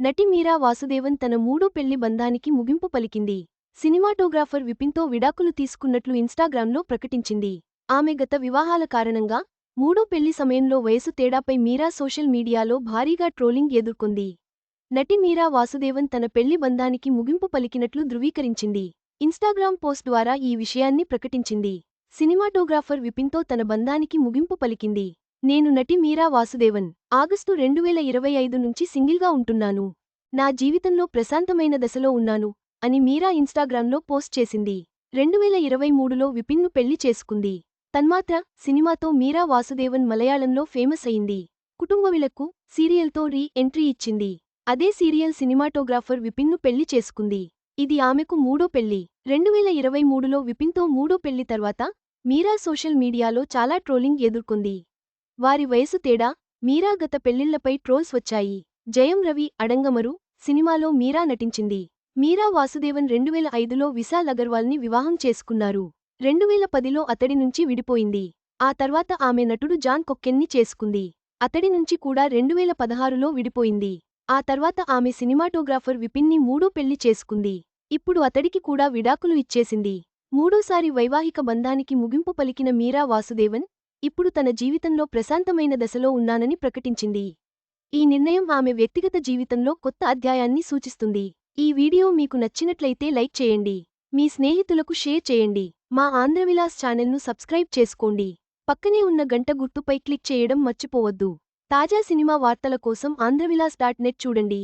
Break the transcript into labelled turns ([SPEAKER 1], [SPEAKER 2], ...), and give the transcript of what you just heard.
[SPEAKER 1] నటి మీరా వాసుదేవన్ తన మూడో పెళ్ళి బంధానికి ముగింపు పలికింది. సినిమాటోగ్రాఫర్ విపిన్తో విడాకులు తీసుకున్నట్లు ఇన్స్టాగ్రామ్లో ప్రకటించింది. ఆమె గత వివాహాల కారణంగా మూడో పెళ్ళి సమయంలో వయసు తేడాపై మీరా సోషల్ మీడియాలో భారీగా ట్రోలింగ్ ఎదుర్కొంది. నటి మీరా వాసుదేవన్ తన పెళ్ళి బంధానికి ముగింపు పలికినట్లు ధృవీకరించింది. ఇన్స్టాగ్రామ్ పోస్ట్ ద్వారా ఈ విషయాన్ని ప్రకటించింది. సినిమాటోగ్రాఫర్ విపిన్తో తన బంధానికి ముగింపు పలికింది. నేను నటి మీరా వాసుదేవన్. ఆగస్టు రెండు వేల ఇరవై ఐదు నుంచి సింగిల్గా ఉంటున్నాను. నా జీవితంలో ప్రశాంతమైన దశలో ఉన్నాను అని మీరా ఇన్స్టాగ్రామ్లో పోస్ట్ చేసింది. రెండు వేల ఇరవై మూడులో విపిన్ను పెళ్ళి చేసుకుంది. తన్మాత్ర సినిమాతో మీరా వాసుదేవన్ మలయాళంలో ఫేమస్ అయింది. కుటుంబవిలకు సీరియల్తో రీ ఎంట్రీ ఇచ్చింది. అదే సీరియల్ సినిమాటోగ్రాఫర్ విపిన్ను పెళ్ళి చేసుకుంది. ఇది ఆమెకు మూడో పెళ్ళి. రెండు వేల ఇరవై మూడులో విపిన్తో మూడో పెళ్ళి తర్వాత మీరా సోషల్ మీడియాలో చాలా ట్రోలింగ్ ఎదుర్కొంది. వారి వయసు తేడా మీరా గత పెళ్ళిళ్ళపై ట్రోల్స్ వచ్చాయి. జయం రవి అడంగమరు సినిమాలో మీరా నటించింది. మీరా వాసుదేవన్ రెండువేల ఐదులో విశాల్ అగర్వాల్ని వివాహం చేసుకున్నారు. రెండువేల పదిలో అతడి నుంచి విడిపోయింది. ఆ తర్వాత ఆమె నటుడు జాన్ కొక్కెన్ని చేసుకుంది. అతడి నుంచి కూడా రెండువేల పదహారులో విడిపోయింది. ఆ తర్వాత ఆమె సినిమాటోగ్రాఫర్ విపిన్ని మూడో పెళ్ళి చేసుకుంది. ఇప్పుడు అతడికి కూడా విడాకులు ఇచ్చేసింది. మూడోసారి వైవాహిక బంధానికి ముగింపు పలికిన మీరా వాసుదేవన్ ఇప్పుడు తన జీవితంలో ప్రశాంతమైన దశలో ఉన్నానని ప్రకటించింది. ఈ నిర్ణయం ఆమె వ్యక్తిగత జీవితంలో కొత్త అధ్యాయాన్ని సూచిస్తుంది. ఈ వీడియో మీకు నచ్చినట్లయితే లైక్ చేయండి. మీ స్నేహితులకు షేర్ చేయండి. మా ఆంధ్రవిలాస్ ఛానల్ను సబ్స్క్రైబ్ చేసుకోండి. పక్కనే ఉన్న గంట గుర్తుపై క్లిక్ చేయడం మర్చిపోవద్దు. తాజా సినిమా వార్తల కోసం ఆంధ్రవిలాస్ డాట్ నెట్ చూడండి.